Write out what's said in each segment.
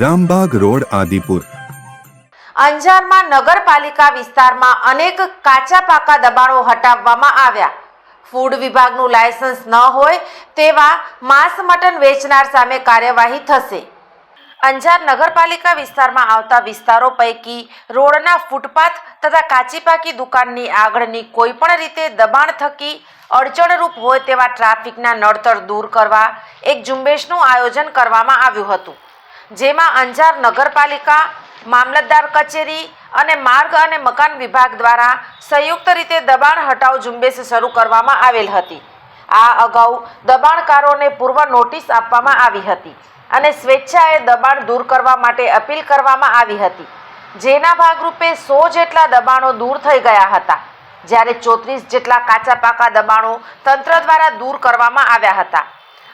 Rambagh road, Adipur. અંજારમાં નગરપાલિકા વિસ્તારમાં અનેક કાચા પાકા દબાણો હટાવવામાં આવ્યા. ફૂડ વિભાગનું લાયસન્સ ન હોય તેવા માંસ મટન વેચનાર સામે કાર્યવાહી થશે. અંજાર નગરપાલિકા વિસ્તારમાં આવતા વિસ્તારો પૈકી રોડના ફૂટપાથ તથા કાચી પાકી દુકાનની આગળની કોઈ પણ રીતે દબાણ થકી અડચણરૂપ હોય તેવા ટ્રાફિકના નડતર દૂર કરવા એક ઝુંબેશનું આયોજન કરવામાં આવ્યું હતું. જેમાં અંજાર નગરપાલિકા, મામલતદાર કચેરી અને માર્ગ અને મકાન વિભાગ દ્વારા સંયુક્ત રીતે દબાણ હટાવ ઝુંબેશ શરૂ કરવામાં આવેલ હતી. આ અગાઉ દબાણકારોને પૂર્વ નોટિસ આપવામાં આવી હતી અને સ્વેચ્છાએ દબાણ દૂર કરવા માટે અપીલ કરવામાં આવી હતી. જેના ભાગરૂપે સો જેટલા દબાણો દૂર થઈ ગયા હતા, જ્યારે ચોત્રીસ જેટલા કાચા પાકા દબાણો તંત્ર દ્વારા દૂર કરવામાં આવ્યા હતા.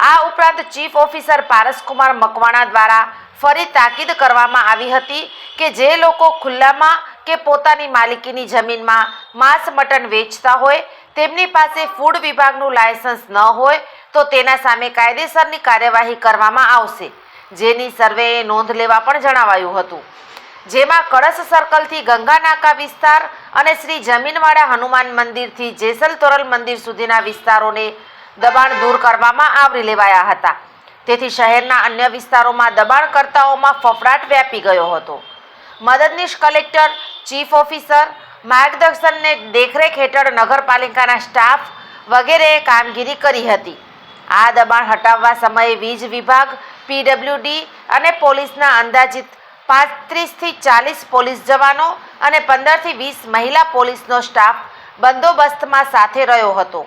આ ઉપરાંત ચીફ ઓફિસર પારસકુમાર મકવાણા દ્વારા ફરી તાકીદ કરવામાં આવી હતી કે જે લોકો ખુલ્લામાં કે પોતાની માલિકીની જમીનમાં માંસ મટન વેચતા હોય, તેમની પાસે ફૂડ વિભાગનું લાયસન્સ ન હોય, તો તેના સામે કાયદેસરની કાર્યવાહી કરવામાં આવશે, જેની સર્વેએ નોંધ લેવા પણ જણાવાયું હતું. જેમાં કળશ સર્કલથી ગંગાનાકા વિસ્તાર અને શ્રી જમીનવાળા હનુમાન મંદિરથી જેસલ તોરલ મંદિર સુધીના વિસ્તારોને દબાણ દૂર કરવામાં આવરી લેવાયા હતા. તેથી શહેરના અન્ય વિસ્તારોમાં દબાણકર્તાઓમાં ફફડાટ વ્યાપી ગયો હતો. મદદનીશ કલેક્ટર, ચીફ ઓફિસર, માર્ગદર્શનને દેખરેખ હેઠળ નગરપાલિકાના સ્ટાફ વગેરેએ કામગીરી કરી હતી. આ દબાણ હટાવવા સમયે વીજ વિભાગ, પીડબ્લ્યુડી અને પોલીસના અંદાજિત પાંત્રીસથી ચાલીસ પોલીસ જવાનો અને પંદરથી વીસ મહિલા પોલીસનો સ્ટાફ બંદોબસ્તમાં સાથે રહ્યો હતો.